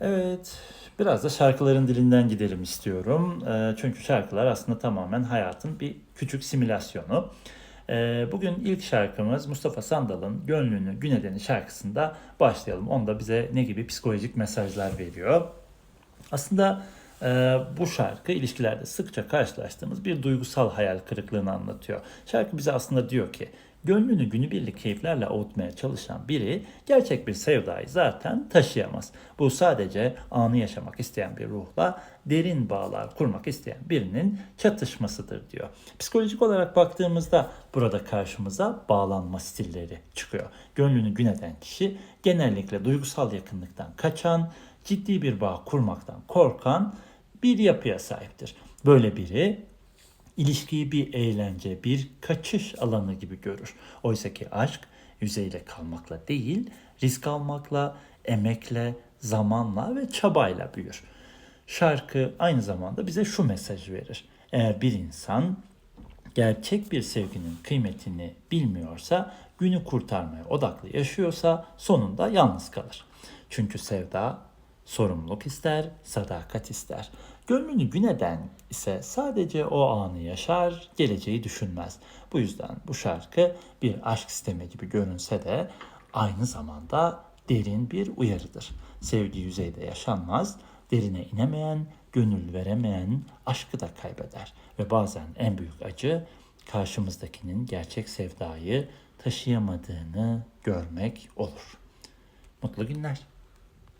Evet, biraz da şarkıların dilinden gidelim istiyorum. Ee, Çünkü şarkılar aslında tamamen hayatın bir küçük simülasyonu. Ee, Bugün ilk şarkımız Mustafa Sandal'ın Gönlünü Gün şarkısında başlayalım. Onda bize ne gibi psikolojik mesajlar veriyor. Aslında e, bu şarkı ilişkilerde sıkça karşılaştığımız bir duygusal hayal kırıklığını anlatıyor. Şarkı bize aslında diyor ki gönlünü günübirlik keyiflerle avutmaya çalışan biri gerçek bir sevdayı zaten taşıyamaz. Bu sadece anı yaşamak isteyen bir ruhla derin bağlar kurmak isteyen birinin çatışmasıdır diyor. Psikolojik olarak baktığımızda burada karşımıza bağlanma stilleri çıkıyor. Gönlünü gün eden kişi genellikle duygusal yakınlıktan kaçan, ciddi bir bağ kurmaktan korkan bir yapıya sahiptir. Böyle biri ilişkiyi bir eğlence, bir kaçış alanı gibi görür. Oysa ki aşk yüzeyle kalmakla değil, risk almakla, emekle, zamanla ve çabayla büyür. Şarkı aynı zamanda bize şu mesaj verir. Eğer bir insan gerçek bir sevginin kıymetini bilmiyorsa, günü kurtarmaya odaklı yaşıyorsa sonunda yalnız kalır. Çünkü sevda sorumluluk ister, sadakat ister. Gönlünü gün eden ise sadece o anı yaşar, geleceği düşünmez. Bu yüzden bu şarkı bir aşk sistemi gibi görünse de aynı zamanda derin bir uyarıdır. Sevgi yüzeyde yaşanmaz, derine inemeyen, gönül veremeyen aşkı da kaybeder. Ve bazen en büyük acı karşımızdakinin gerçek sevdayı taşıyamadığını görmek olur. Mutlu günler.